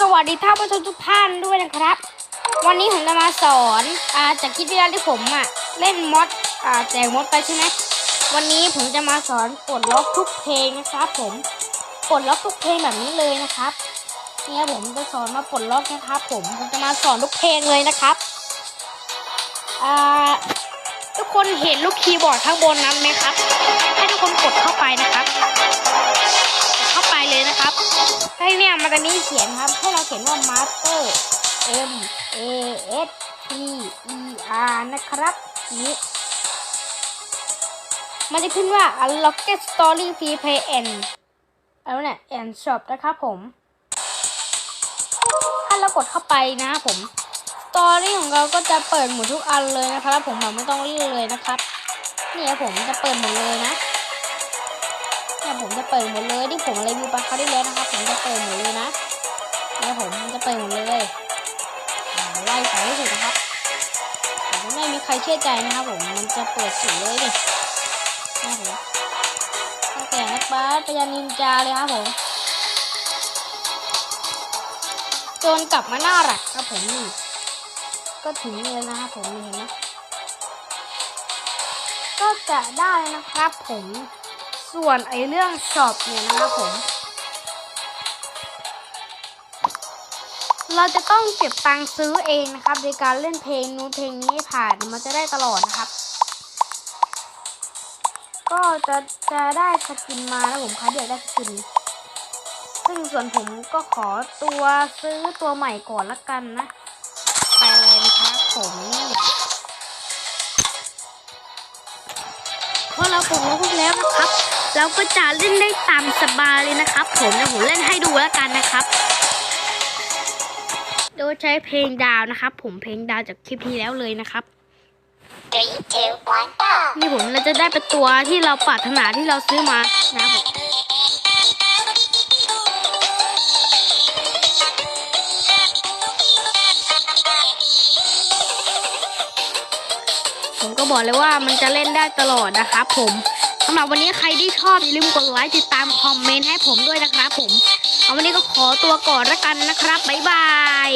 สวัสดีท่านผู้ชมทุกท่านด้วยนะครับ วันนี้ผมจะมาสอนอาจากคลิปที่แล้วที่ผมอะเล่นมอดอ่าแจกมอดไปใช่ไหมวันนี้ผมจะมาสอนปลดล็อกทุกเพลงนะครับ ผมปลดล็อกทุกเพลงแบบนี้เลยนะครับเนี่ยผมจะสอนมาปลดล็อกนะครับ ผมผมจะมาสอนทุกเพลงเลยนะครับอ่าทุกคนเห็นลูกคีย์บอร์ดข้างบนนั้นไหมครับ ให้ทุกคนกดเข้าไปนะครับ เนี่ยมันจะมีเขียนครับ ให้เราเขียนว่า master m a s t e r นะครับนี้มันจะขึ้นว่า unlocked story free play and อะไรวเนี่ย and shop นะครับผม ถ้าเรากดเข้าไปนะผมตอรี่ของเราก็จะเปิดหมดทุกอันเลยนะครับ ผมแบบไม่ต้องเลือกเลยนะครับเนี่ยผมจะเปิดหมดเลยนะ ผมจะเปิดหมดเลยที่ผมรีวิวไปเขาได้แล้วนะครับ ผมจะเปิดหมดเลยนะเนี่ยผมจะเปิดหมดเลยไล่ไปให้สุดนะครับไม่มีใครเชื่อใจนะครับผมมันจะเปิดสุดเลยนี่เนี่ยผมตั้งแต่นักบาสไปยันนินจาเลยครับผมจนกลับมาน่ารักครับผมนี่ก็ถึงเลยนะครับผมนี่เห็นไหมก็จะได้นะครับผม ส่วนไอเรื่องช็อปเนี่ยนะครับผม เราจะต้องเก็บตังค์ซื้อเองนะครับในการเล่นเพลงนู้นเพลงนี้ผ่านมันจะได้ตลอดนะครับ ก็จะจะได้สกินมาแล้วผมครเดียวได้สกิน ซึ่งส่วนผมก็ขอตัวซื้อตัวใหม่ก่อนละกันนะ ไปเลยนะครับผมนี่พอเราปลดล็อกพวกแล้วนะครับ เราก็จะเล่นได้ตามสบายเลยนะครับ ผมเดี๋ยวผมเล่นให้ดูแล้วกันนะครับ โดยใช้เพลงดาวนะครับ ผมเพลงดาวจากคลิปที่แล้วเลยนะครับ Three, two, one, นี่ผมเราจะได้เป็นตัวที่เราปรารถนาที่เราซื้อมานะครับผมผมก็บอกเลยว่ามันจะเล่นได้ตลอดนะครับผม สำหรับวันนี้ใครที่ชอบอย่าลืมกดไลค์ติดตามคอมเมนต์ให้ผมด้วยนะครับผม เอาวันนี้ก็ขอตัวก่อนละกันนะครับ บ๊ายบาย